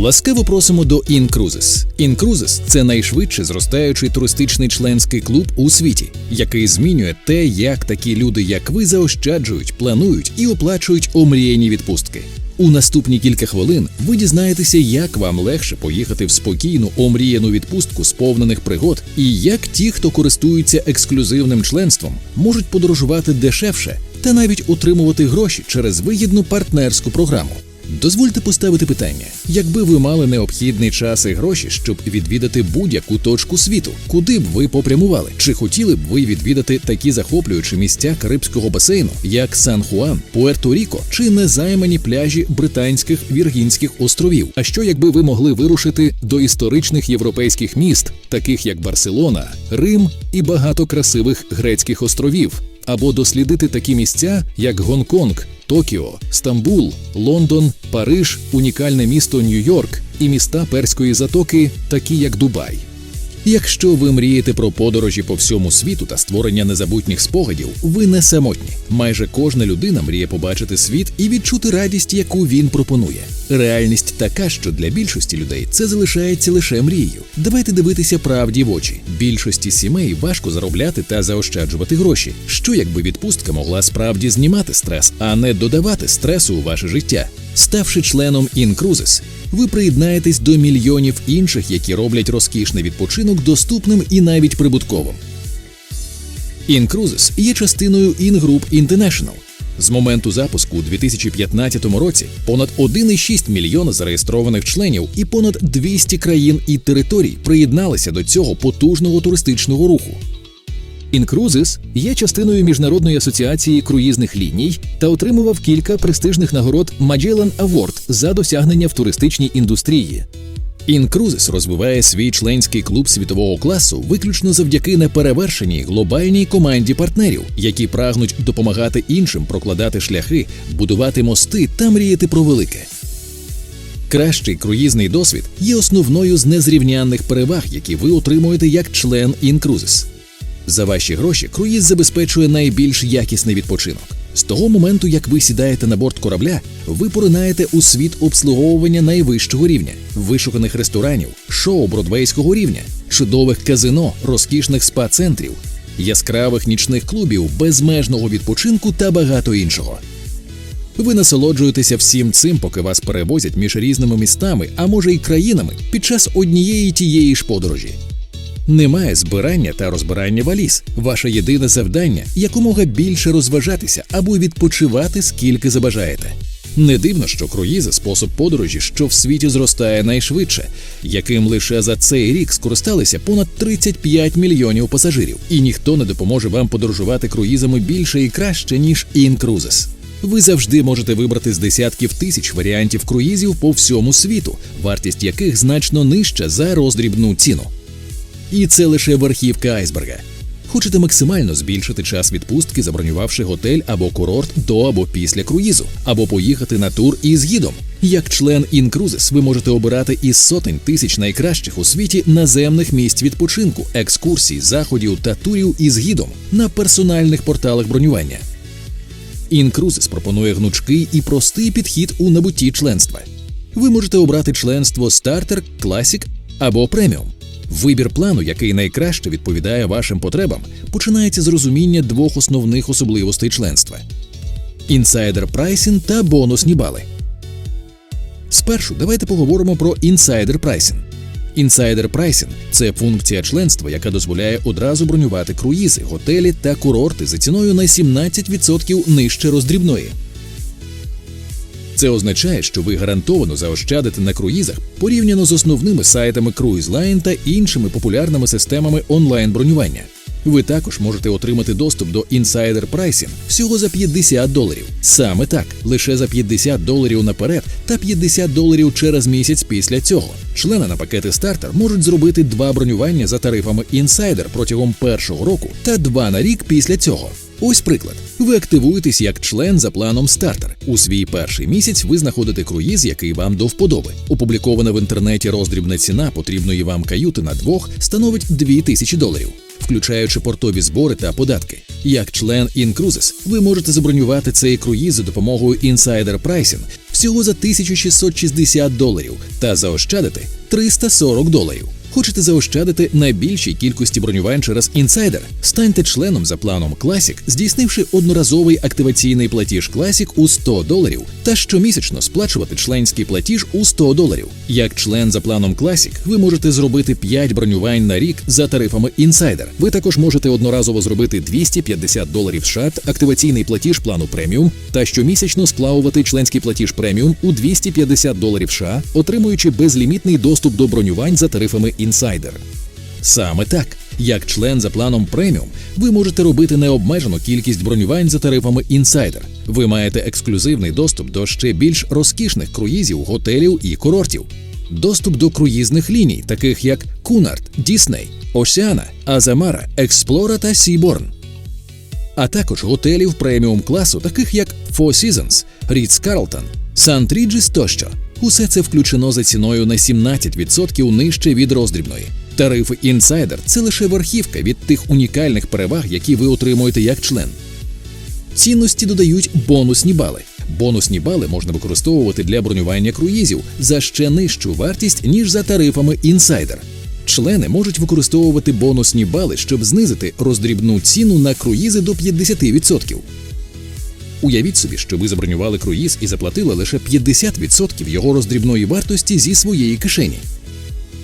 Ласкаво просимо до Incruises. Incruises – це найшвидше зростаючий туристичний членський клуб у світі, який змінює те, як такі люди, як ви, заощаджують, планують і оплачують омріяні відпустки. У наступні кілька хвилин ви дізнаєтеся, як вам легше поїхати в спокійну омріяну відпустку сповнених пригод, і як ті, хто користується ексклюзивним членством, можуть подорожувати дешевше та навіть отримувати гроші через вигідну партнерську програму. Дозвольте поставити питання: якби ви мали необхідний час і гроші, щоб відвідати будь-яку точку світу, куди б ви попрямували? Чи хотіли б ви відвідати такі захоплюючі місця Карибського басейну, як Сан Хуан, Пуерто-Ріко чи незаймані пляжі Британських Віргінських островів? А що якби ви могли вирушити до історичних європейських міст, таких як Барселона, Рим і багато красивих грецьких островів? Або дослідити такі місця, як Гонконг, Токіо, Стамбул, Лондон, Париж, унікальне місто Нью-Йорк і міста Перської затоки, такі як Дубай. Якщо ви мрієте про подорожі по всьому світу та створення незабутніх спогадів, ви не самотні. Майже кожна людина мріє побачити світ і відчути радість, яку він пропонує. Реальність така, що для більшості людей це залишається лише мрією. Давайте дивитися правді в очі. Більшості сімей важко заробляти та заощаджувати гроші. Що якби відпустка могла справді знімати стрес, а не додавати стресу у ваше життя? Ставши членом Incruises, ви приєднаєтесь до мільйонів інших, які роблять розкішний відпочинок доступним і навіть прибутковим. Incruises є частиною Ingroup International. З моменту запуску у 2015 році понад 1,6 мільйона зареєстрованих членів і понад 200 країн і територій приєдналися до цього потужного туристичного руху. Incruises є частиною міжнародної асоціації круїзних ліній та отримував кілька престижних нагород Magellan Award за досягнення в туристичній індустрії. Incruises розвиває свій членський клуб світового класу виключно завдяки неперевершеній глобальній команді партнерів, які прагнуть допомагати іншим прокладати шляхи, будувати мости та мріяти про велике. Кращий круїзний досвід є основною з незрівнянних переваг, які ви отримуєте як член Incruises. За ваші гроші круїз забезпечує найбільш якісний відпочинок. З того моменту, як ви сідаєте на борт корабля, ви поринаєте у світ обслуговування найвищого рівня, вишуканих ресторанів, шоу бродвейського рівня, чудових казино, розкішних спа-центрів, яскравих нічних клубів, безмежного відпочинку та багато іншого. Ви насолоджуєтеся всім цим, поки вас перевозять між різними містами, а може й країнами під час однієї тієї ж подорожі. Немає збирання та розбирання валіз. Ваше єдине завдання якомога більше розважатися або відпочивати скільки забажаєте. Не дивно, що круїзи спосіб подорожі, що в світі зростає найшвидше, яким лише за цей рік скористалися понад 35 мільйонів пасажирів, і ніхто не допоможе вам подорожувати круїзами більше і краще ніж Incruises. Ви завжди можете вибрати з десятків тисяч варіантів круїзів по всьому світу, вартість яких значно нижча за роздрібну ціну. І це лише верхівка айсберга. Хочете максимально збільшити час відпустки, забронювавши готель або курорт до або після круїзу, або поїхати на тур із гідом. Як член Incruises ви можете обирати із сотень тисяч найкращих у світі наземних місць відпочинку, екскурсій, заходів та турів із гідом на персональних порталах бронювання. Incruises пропонує гнучкий і простий підхід у набутті членства. Ви можете обрати членство Starter, Classic або Premium. Вибір плану, який найкраще відповідає вашим потребам, починається з розуміння двох основних особливостей членства: інсайдер прайсінг та бонусні бали. Спершу давайте поговоримо про інсайдер прайсінг. Інсайдер прайсінг це функція членства, яка дозволяє одразу бронювати круїзи, готелі та курорти за ціною на 17% нижче роздрібної. Це означає, що ви гарантовано заощадите на круїзах порівняно з основними сайтами CruiseLine та іншими популярними системами онлайн-бронювання. Ви також можете отримати доступ до Insider Pricing всього за 50 доларів. Саме так, лише за 50 доларів наперед та 50 доларів через місяць після цього. Члени на пакети стартер можуть зробити два бронювання за тарифами Insider протягом першого року та два на рік після цього. Ось приклад. Ви активуєтесь як член за планом стартер. У свій перший місяць ви знаходите круїз, який вам до вподоби. Опублікована в інтернеті роздрібна ціна потрібної вам каюти на двох становить 2000 доларів, включаючи портові збори та податки. Як член Incruises ви можете забронювати цей круїз за допомогою Insider Pricing всього за 1660 доларів та заощадити 340 доларів. Хочете заощадити на більшій кількості бронювань через інсайдер? Станьте членом за планом Classic, здійснивши одноразовий активаційний платіж Classic у 100 доларів та щомісячно сплачувати членський платіж у 100 доларів. Як член за планом Classic, ви можете зробити 5 бронювань на рік за тарифами інсайдер. Ви також можете одноразово зробити 250 доларів США активаційний платіж плану преміум та щомісячно сплавувати членський платіж преміум у 250 доларів США, отримуючи безлімітний доступ до бронювань за тарифами інсайдер. Саме так, як член за планом преміум, ви можете робити необмежену кількість бронювань за тарифами інсайдер. Ви маєте ексклюзивний доступ до ще більш розкішних круїзів, готелів і курортів. Доступ до круїзних ліній, таких як Кунард, Дісней, Осіана, Азамара, Експлора та Сіборн. А також готелів преміум класу, таких як Four Seasons, Ritz Carlton, St. Regis тощо. Усе це включено за ціною на 17% нижче від роздрібної. Тарифи інсайдер це лише верхівка від тих унікальних переваг, які ви отримуєте як член. Цінності додають бонусні бали. Бонусні бали можна використовувати для бронювання круїзів за ще нижчу вартість, ніж за тарифами інсайдер. Члени можуть використовувати бонусні бали, щоб знизити роздрібну ціну на круїзи до 50%. Уявіть собі, що ви забронювали круїз і заплатили лише 50% його роздрібної вартості зі своєї кишені.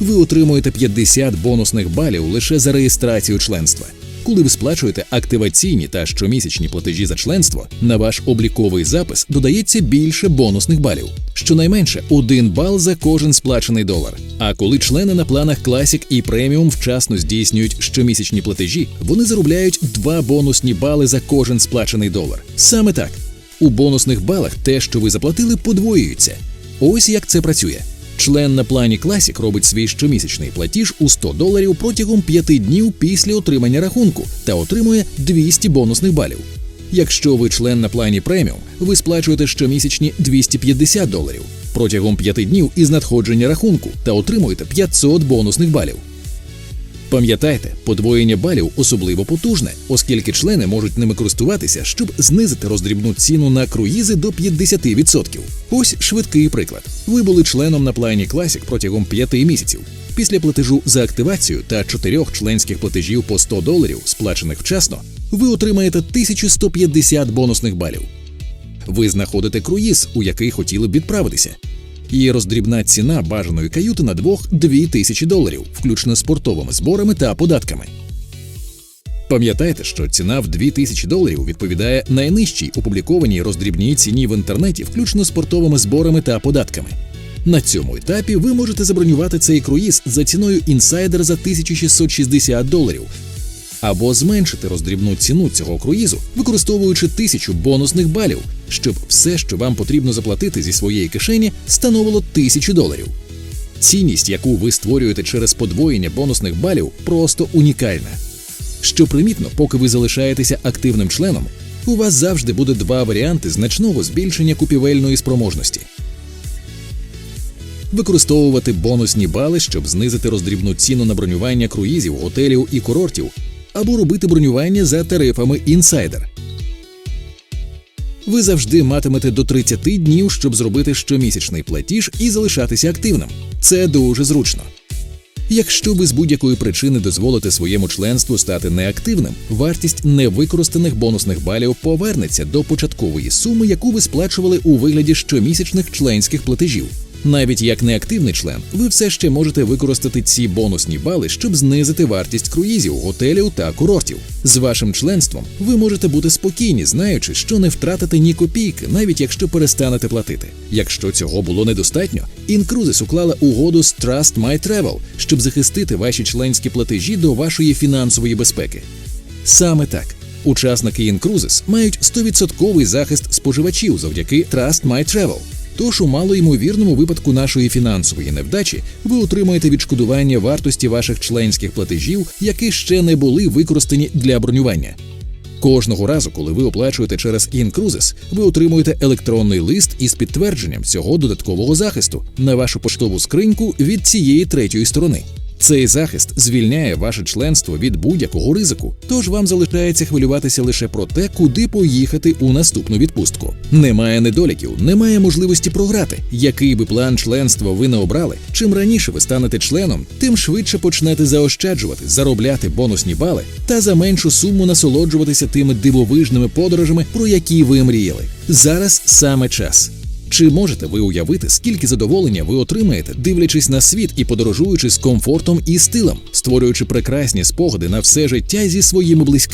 Ви отримуєте 50 бонусних балів лише за реєстрацію членства. Коли ви сплачуєте активаційні та щомісячні платежі за членство, на ваш обліковий запис додається більше бонусних балів, щонайменше один бал за кожен сплачений долар. А коли члени на планах Classic і Premium вчасно здійснюють щомісячні платежі, вони заробляють два бонусні бали за кожен сплачений долар. Саме так. У бонусних балах те, що ви заплатили, подвоюється. Ось як це працює. Член на плані Classic робить свій щомісячний платіж у 100 доларів протягом 5 днів після отримання рахунку та отримує 200 бонусних балів. Якщо ви член на плані преміум, ви сплачуєте щомісячні 250 доларів протягом 5 днів із надходження рахунку та отримуєте 500 бонусних балів. Пам'ятайте, подвоєння балів особливо потужне, оскільки члени можуть ними користуватися, щоб знизити роздрібну ціну на круїзи до 50%. Ось швидкий приклад. Ви були членом на плані Classic протягом 5 місяців. Після платежу за активацію та чотирьох членських платежів по 100 доларів, сплачених вчасно, ви отримаєте 1150 бонусних балів. Ви знаходите круїз, у який хотіли б відправитися. Її роздрібна ціна бажаної каюти на двох 2000 доларів, включно з портовими зборами та податками. Пам'ятайте, що ціна в 2000 доларів відповідає найнижчій опублікованій роздрібній ціні в інтернеті, включно з портовими зборами та податками. На цьому етапі ви можете забронювати цей круїз за ціною інсайдер за 1660 доларів або зменшити роздрібну ціну цього круїзу, використовуючи тисячу бонусних балів, щоб все, що вам потрібно заплатити зі своєї кишені, становило тисячу доларів. Цінність, яку ви створюєте через подвоєння бонусних балів, просто унікальна. Що примітно, поки ви залишаєтеся активним членом, у вас завжди буде два варіанти значного збільшення купівельної спроможності. Використовувати бонусні бали, щоб знизити роздрібну ціну на бронювання круїзів, готелів і курортів, або робити бронювання за тарифами інсайдер. Ви завжди матимете до 30 днів, щоб зробити щомісячний платіж і залишатися активним. Це дуже зручно. Якщо ви з будь-якої причини дозволите своєму членству стати неактивним, вартість невикористаних бонусних балів повернеться до початкової суми, яку ви сплачували у вигляді щомісячних членських платежів. Навіть як неактивний член, ви все ще можете використати ці бонусні бали, щоб знизити вартість круїзів, готелів та курортів. З вашим членством ви можете бути спокійні, знаючи, що не втратите ні копійки, навіть якщо перестанете платити. Якщо цього було недостатньо, Incruises уклала угоду з Trust My Travel, щоб захистити ваші членські платежі до вашої фінансової безпеки. Саме так. Учасники Incruises мають 100% захист споживачів завдяки Trust My Travel. Тож у малоймовірному випадку нашої фінансової невдачі ви отримаєте відшкодування вартості ваших членських платежів, які ще не були використані для бронювання. Кожного разу, коли ви оплачуєте через Incruises, ви отримуєте електронний лист із підтвердженням цього додаткового захисту на вашу поштову скриньку від цієї третьої сторони. Цей захист звільняє ваше членство від будь-якого ризику, тож вам залишається хвилюватися лише про те, куди поїхати у наступну відпустку. Немає недоліків, немає можливості програти. Який би план членства ви не обрали, чим раніше ви станете членом, тим швидше почнете заощаджувати, заробляти бонусні бали та за меншу суму насолоджуватися тими дивовижними подорожами, про які ви мріяли. Зараз саме час. Чи можете ви уявити, скільки задоволення ви отримаєте, дивлячись на світ і подорожуючи з комфортом і стилем, створюючи прекрасні спогади на все життя зі своїми близькими?